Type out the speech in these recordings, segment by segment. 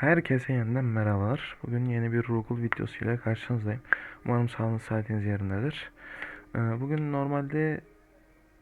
Herkese yeniden merhabalar. Bugün yeni bir Rugul videosuyla karşınızdayım. Umarım sağlığınız saatiniz yerindedir. Ee, Bugün normalde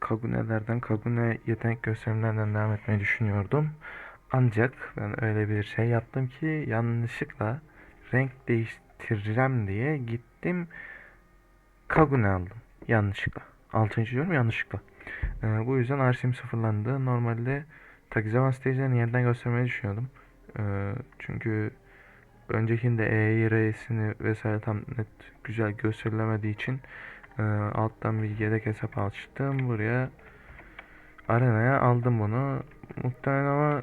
Kagune'lerden, Kagune yetenek gösterimlerinden devam etmeyi düşünüyordum. Ancak ben öyle bir şey yaptım ki yanlışlıkla renk değiştireceğim diye gittim Kagune aldım. Yanlışlıkla. Altıncı diyorum yanlışlıkla. Ee, bu yüzden RC'm sıfırlandı. Normalde Takizaman stage'lerini yeniden göstermeyi düşünüyordum. Ee, çünkü öncekinde E'yi, R'sini vesaire tam net güzel gösterilemediği için e, alttan bir yedek hesap açtım. Buraya arenaya aldım bunu. Muhtemelen ama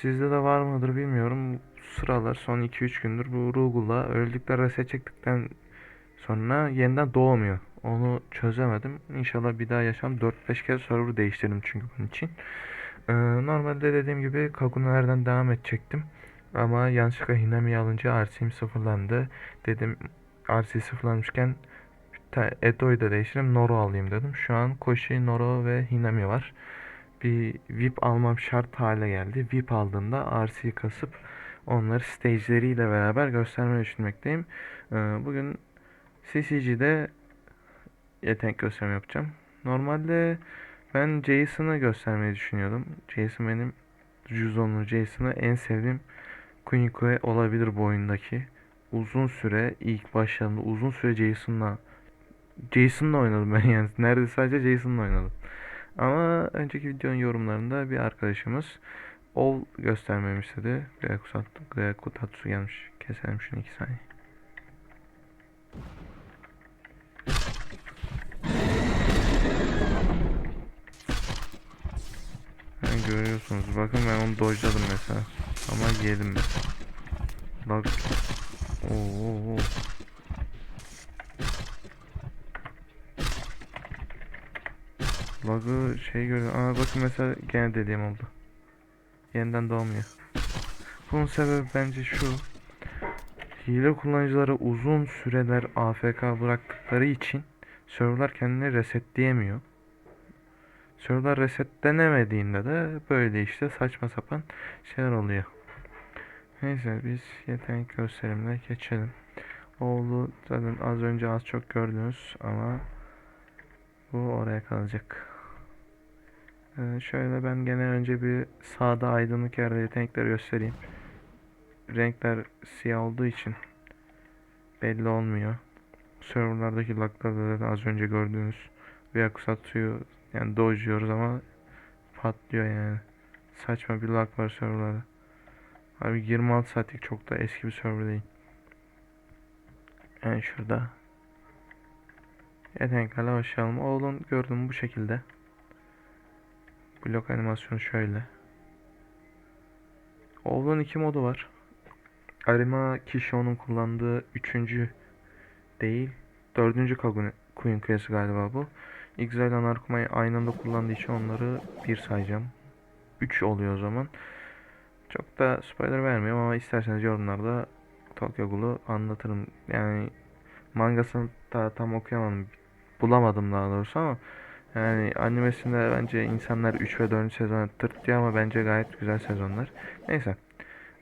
sizde de var mıdır bilmiyorum. Sıralar son 2-3 gündür bu Rugel'la öldükler reset çektikten sonra yeniden doğmuyor. Onu çözemedim. İnşallah bir daha yaşam 4-5 kez server değiştirdim çünkü bunun için. Ee, normalde dediğim gibi Kagune'lerden devam edecektim. Ama yanlışlıkla Hinami'yi alınca RC'm sıfırlandı. Dedim RC sıfırlanmışken Edo'yu da değiştireyim Noro alayım dedim. Şu an Koshi, Noro ve Hinami var. Bir VIP almam şart hale geldi. VIP aldığımda RC kasıp onları stage'leriyle beraber göstermeyi düşünmekteyim. Ee, bugün CCG'de yetenek gösterimi yapacağım. Normalde ben Jason'ı göstermeyi düşünüyordum. Jason benim Juzon'lu Jason'ı en sevdiğim Kuniko'ya olabilir bu oyundaki. Uzun süre ilk başlarında uzun süre Jason'la Jason'la oynadım ben yani. Neredeyse sadece Jason'la oynadım. Ama önceki videonun yorumlarında bir arkadaşımız Ol göstermemi istedi. Gayakutatsu gelmiş. Keselim şunu iki saniye. Yani görüyorsunuz. Bakın ben onu dojladım mesela. Ama yedim mesela. Bak. Oo. Bug'ı şey görüyor. Aa bakın mesela gene dediğim oldu. Yeniden doğmuyor. Bunun sebebi bence şu. Hile kullanıcıları uzun süreler AFK bıraktıkları için serverlar kendini resetleyemiyor. Serverlar resetlenemediğinde de böyle işte saçma sapan şeyler oluyor. Neyse biz yetenek gösterimine geçelim. Oğlu zaten az önce az çok gördünüz ama bu oraya kalacak. Ee, şöyle ben gene önce bir sağda aydınlık yerde yetenekleri göstereyim. Renkler siyah olduğu için belli olmuyor. Serverlardaki laglarda da az önce gördüğünüz Vyakusatsu'yu yani dojluyoruz ama patlıyor yani. Saçma bir lag var serverlarda. Abi 26 saatlik çok da eski bir server değil. Yani şurada. Yeteneklerle başlayalım. Oğlun gördüğüm bu şekilde. Blok animasyonu şöyle. Oğlun iki modu var. Arima Kisho'nun kullandığı üçüncü değil. Dördüncü Kagune Queen kıyası galiba bu. Exile Anarkuma'yı aynı anda kullandığı için onları bir sayacağım. 3 oluyor o zaman. Çok da spoiler vermiyorum ama isterseniz yorumlarda Tokyo Ghoul'u anlatırım. Yani mangasını da tam okuyamadım. Bulamadım daha doğrusu ama yani animesinde bence insanlar 3 ve 4. sezonu tırt diyor ama bence gayet güzel sezonlar. Neyse.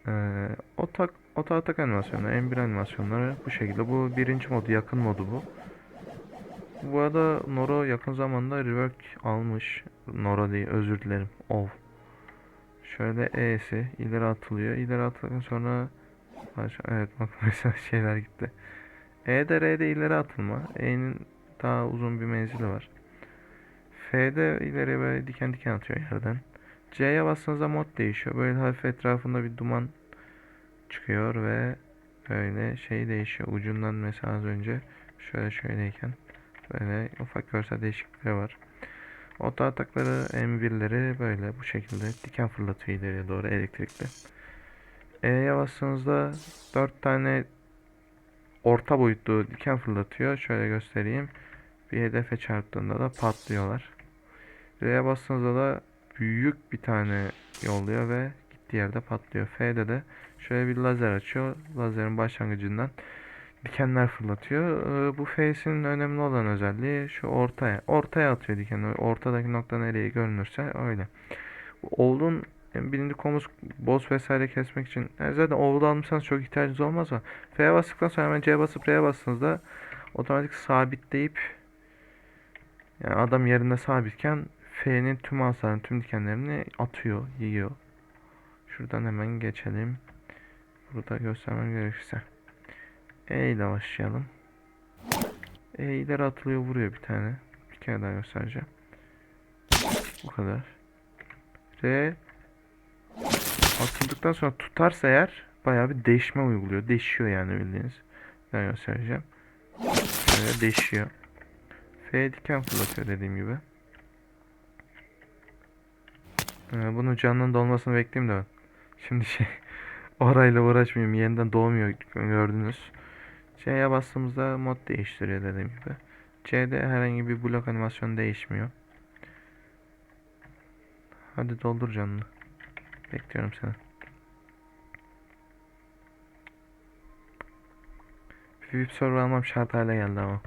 Ee, otak, otak animasyonu, M1 animasyonları bu şekilde. Bu birinci modu, yakın modu bu. Bu arada Noro yakın zamanda rework almış. Noro değil, özür dilerim. Ov. Şöyle E'si ileri atılıyor. İleri atıldıktan sonra evet bak mesela şeyler gitti. E'de R'de ileri atılma. E'nin daha uzun bir menzili var. F'de ileri böyle diken diken atıyor yerden. C'ye bastığınızda mod değişiyor. Böyle hafif etrafında bir duman çıkıyor ve böyle şey değişiyor. Ucundan mesela az önce şöyle şöyleyken böyle ufak görsel değişiklikleri var. Oto atakları M1'leri böyle bu şekilde diken fırlatıyor ileriye doğru elektrikli. E'ye bastığınızda 4 tane orta boyutlu diken fırlatıyor. Şöyle göstereyim. Bir hedefe çarptığında da patlıyorlar. R'ye bastığınızda da büyük bir tane yolluyor ve gittiği yerde patlıyor. F'de de şöyle bir lazer açıyor. Lazerin başlangıcından dikenler fırlatıyor. Ee, Bu F'sinin önemli olan özelliği şu ortaya. Ortaya atıyor dikeni. Ortadaki nokta nereye görünürse öyle. Oğlun birinci komut boss vesaire kesmek için. Yani zaten oval almışsanız çok ihtiyacınız olmaz ama F'ye bastıktan sonra hemen C'ye basıp R'ye bastığınızda otomatik sabitleyip yani adam yerinde sabitken F'nin tüm hasarını, tüm dikenlerini atıyor, yiyor. Şuradan hemen geçelim. Burada göstermem gerekirse. E ile başlayalım. E ileri atılıyor, vuruyor bir tane. Bir kere daha göstereceğim. Bu kadar. R atıldıktan sonra tutarsa eğer bayağı bir değişme uyguluyor. Değişiyor yani bildiğiniz. Ben göstereceğim. Böyle değişiyor. F diken fırlatıyor dediğim gibi. Ee, bunun canının dolmasını bekleyeyim de ben. Şimdi şey orayla uğraşmayayım. Yeniden doğmuyor gördünüz. C'ye bastığımızda mod değiştiriyor dediğim gibi. C'de herhangi bir blok animasyon değişmiyor. Hadi doldur canını. Bekliyorum seni. VIP server almam şart hale geldi ama.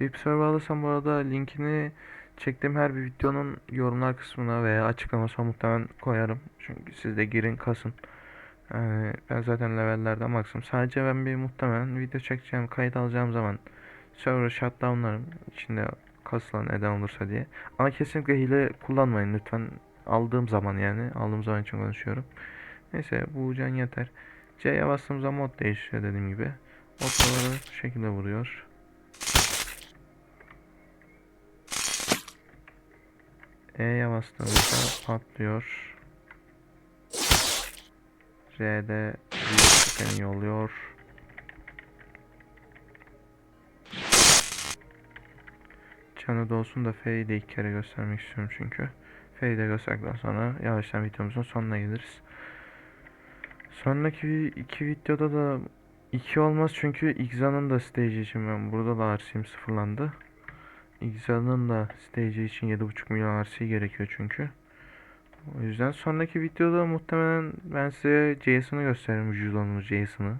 VIP server alırsam bu arada linkini çektiğim her bir videonun yorumlar kısmına veya açıklamasına muhtemelen koyarım. Çünkü siz de girin kasın. Yani ben zaten levellerden maksimum. Sadece ben bir muhtemelen video çekeceğim, kayıt alacağım zaman server shutdownlarım. içinde kasılan eden olursa diye. Ama kesinlikle hile kullanmayın lütfen. Aldığım zaman yani. Aldığım zaman için konuşuyorum. Neyse bu can yeter. C'ye bastığım zaman mod değişiyor dediğim gibi. Modları bu şekilde vuruyor. E'ye bastığımızda patlıyor. R'de bir yolluyor. Canı dolsun da F'yi de ilk kere göstermek istiyorum çünkü. F'yi de gösterdikten sonra yavaştan videomuzun sonuna geliriz. Sonraki iki videoda da 2 olmaz çünkü Xan'ın da stage için ben burada da RC'm sıfırlandı. Xan'ın da stage için 7.5 milyon RC gerekiyor çünkü. O yüzden sonraki videoda muhtemelen ben size Jason'ı gösteririm vücudumuz Jason'ı.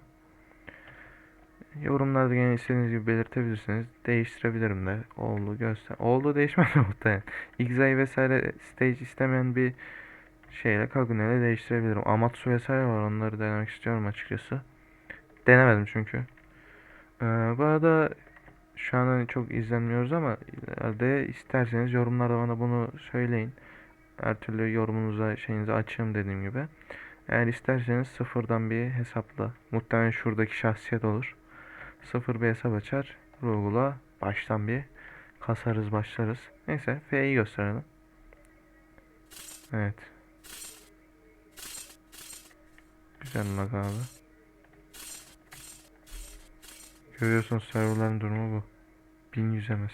Yorumlarda gene istediğiniz gibi belirtebilirsiniz. Değiştirebilirim de. Oldu göster. Oldu değişmez de muhtemelen. Xay vesaire stage istemeyen bir şeyle Kagune'yle değiştirebilirim. Amatsu vesaire var onları denemek istiyorum açıkçası. Denemedim çünkü. Ee, bu arada şu an hani çok izlenmiyoruz ama ileride isterseniz yorumlarda bana bunu söyleyin. Her türlü yorumunuza şeyinizi açığım dediğim gibi. Eğer isterseniz sıfırdan bir hesapla. Muhtemelen şuradaki şahsiyet olur. Sıfır bir hesap açar. Google'a baştan bir kasarız başlarız. Neyse F'yi gösterelim. Evet. Güzel lag abi. Görüyorsunuz serverların durumu bu. 1100 MS.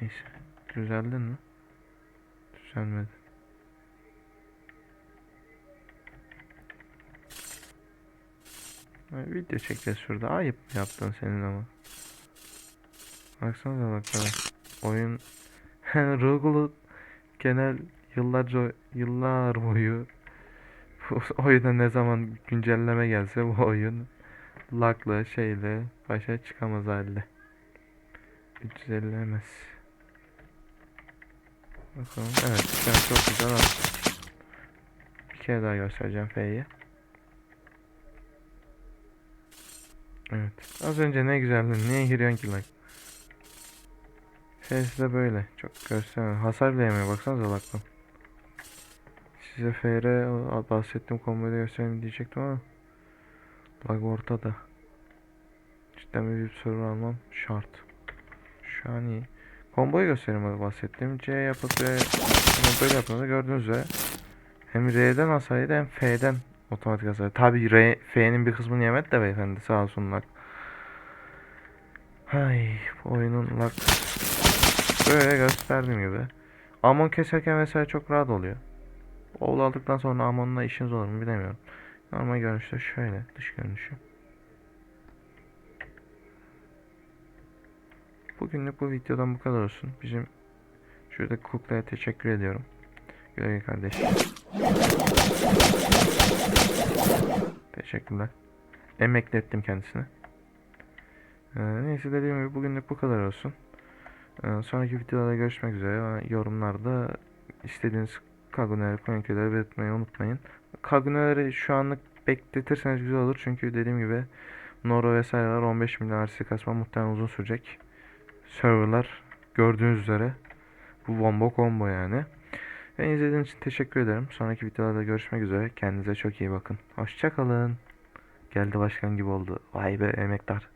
Neyse. Düzeldin mi? Düzelmedi. Ha, video çekeceğiz şurada. Ayıp mı yaptın senin ama. Baksanıza bakalım. Oyun Rogue'lu genel yıllarca yıllar boyu oyuna ne zaman güncelleme gelse bu oyun laglı şeyle başa çıkamaz halde. 350 MS. Bakalım. Evet an çok güzel oldu. Bir kere daha göstereceğim F'yi. Evet. Az önce ne güzeldi. Niye giriyorsun ki lan? F'si de böyle. Çok göstermiyor. Hasar bile yemiyor. Baksanıza laktan. Size FR bahsettiğim komboyu da göstereyim diyecektim ama lag ortada. Cidden bir server almam şart. Şu an iyi. Komboyu göstereyim bahsettiğim. C yapıp ve böyle yaptığınızda gördüğünüz üzere hem R'den hasar yedi hem F'den otomatik hasar. Tabi R, F'nin bir kısmını yemedi de beyefendi sağ olsun lag. Hay bu oyunun lag böyle gösterdiğim gibi. Amon keserken vesaire çok rahat oluyor. Oğul aldıktan sonra Amon'la işiniz olur mu bilemiyorum. Normal görünüşte şöyle dış görünüşü. Bugünlük bu videodan bu kadar olsun. Bizim şurada kuklaya teşekkür ediyorum. Güle güle kardeşim. Teşekkürler. Emeklettim kendisine. Ee, neyse dediğim gibi bugünlük bu kadar olsun. Ee, sonraki videoda görüşmek üzere. Yorumlarda istediğiniz Kagune'leri, Konikü'leri belirtmeyi unutmayın. Kagune'leri şu anlık bekletirseniz güzel olur. Çünkü dediğim gibi Noro vesaireler 15 milyon RC kasma muhtemelen uzun sürecek. Serverlar gördüğünüz üzere bu bomba combo yani. Ve izlediğiniz için teşekkür ederim. Sonraki videolarda görüşmek üzere. Kendinize çok iyi bakın. Hoşçakalın. Geldi başkan gibi oldu. Vay be emektar.